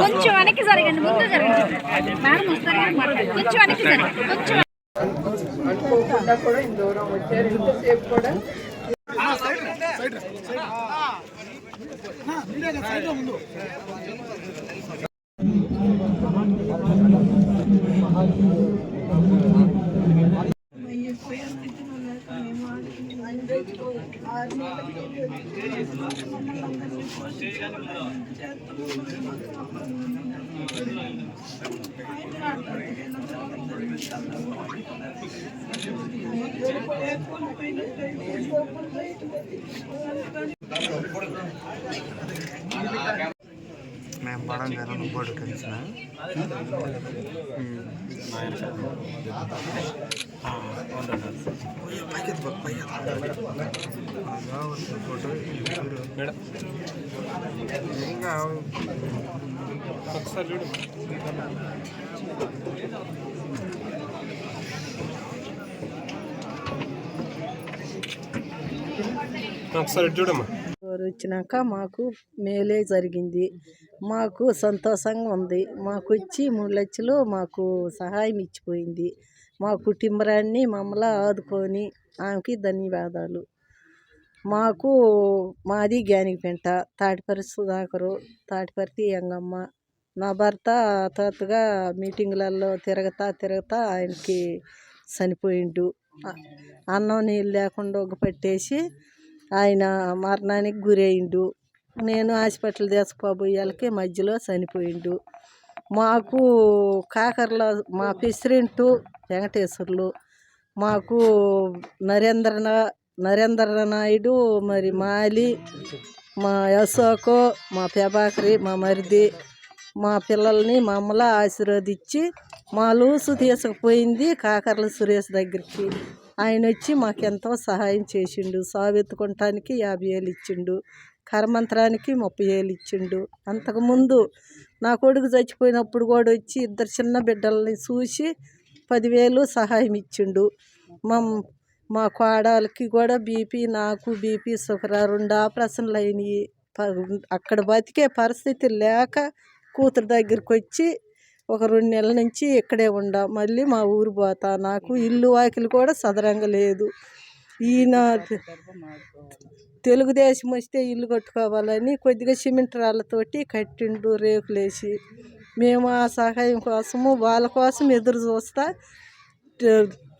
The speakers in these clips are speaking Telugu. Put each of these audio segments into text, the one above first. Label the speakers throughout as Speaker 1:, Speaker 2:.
Speaker 1: కొంచెం వెనక్కి జరగండి ముందు జరగండి. మేడం వస్తారు కొంచెం వెనక్కి జరగండి కొంచెం
Speaker 2: అనుకోకుండా కూడా ఇంత దూరం వచ్చారు ఇంతసేపు కూడా
Speaker 3: ఎయిర్పోర్ట్ పోయి ఎయిర్పోర్ట్ పోయి పడం గారు బోర్డు కలిసిన.
Speaker 4: ఒకసారి చూడు. ఒకసారి చూడమ్మా.
Speaker 5: వచ్చినాక మాకు మేలే జరిగింది. మాకు సంతోషంగా ఉంది. మాకు వచ్చి మూడు లక్షలు మాకు సహాయం ఇచ్చిపోయింది. మా కుటుంబరాన్ని మమ్మల్ని ఆదుకొని ఆమెకి ధన్యవాదాలు. మాకు మాది గ్యానిగిపెంట తాటిపరి సుధాకరు తాటిపర్తి యంగమ్మ. నా భర్త తరచుగా మీటింగులలో తిరగతా తిరగతా ఆయనకి చనిపోయిండు. అన్నం నీళ్ళు లేకుండా ఒక పట్టేసి ఆయన మరణానికి గురయిండు నేను హాస్పిటల్ తీసుకుపోయేళ్ళకి మధ్యలో చనిపోయిండు. మాకు కాకర్లో మా ప్రెసిడెంటు వెంకటేశ్వర్లు మాకు నరేంద్ర నరేంద్ర నాయుడు మరి మాలి మా అశోకు మా ప్రభాకరి మా మరిది మా పిల్లల్ని మమ్మల్ని ఆశీర్వదించి మా లూసు తీసుకుపోయింది కాకర్ల సురేష్ దగ్గరికి. ఆయన వచ్చి మాకెంతో సహాయం చేసిండు. సావెత్తుకుంటానికి యాభై వేలు ఇచ్చిండు కర్మంత్రానికి ముప్పై వేలు ఇచ్చిండు అంతకుముందు నా కొడుకు చచ్చిపోయినప్పుడు కూడా వచ్చి ఇద్దరు చిన్న బిడ్డల్ని చూసి పదివేలు సహాయం ఇచ్చిండు. మా మా కోడలకి కూడా బీపీ నాకు బీపీ షుగర్ రెండు ఆపరేషన్లు అయినాయి. అక్కడ బతికే పరిస్థితి లేక కూతురు దగ్గరికి వచ్చి ఒక రెండు నెలల నుంచి ఇక్కడే ఉండా. మళ్ళీ మా ఊరు పోతా. నాకు ఇల్లు వాకిలు కూడా సదరంగా లేదు. ఈయన తెలుగుదేశం వస్తే ఇల్లు కట్టుకోవాలని కొద్దిగా సిమెంట్ రాళ్ళతోటి కట్టిండు రేకులేసి. మేము ఆ సహాయం కోసము వాళ్ళ కోసం ఎదురు చూస్తా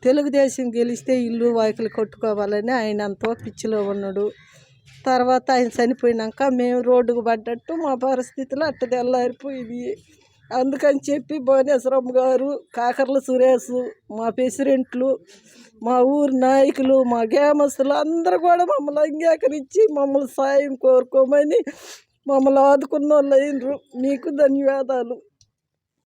Speaker 5: తెలుగుదేశం గెలిస్తే ఇల్లు వాకిలు కట్టుకోవాలని ఆయన అంతో పిచ్చిలో ఉన్నాడు. తర్వాత ఆయన చనిపోయినాక మేము రోడ్డుకు పడ్డట్టు మా పరిస్థితులు అట్టది తెల్లారిపోయింది అందుకని చెప్పి భువనేశ్వరం గారు కాకర్ల సురేష్ మా ప్రెసిడెంట్లు మా ఊరి నాయకులు మా గ్రామస్తులు అందరూ కూడా మమ్మల్ని అంగీకరించి మమ్మల్ని సాయం కోరుకోమని మమ్మల్ని ఆదుకున్న వాళ్ళు అయినరు. మీకు ధన్యవాదాలు.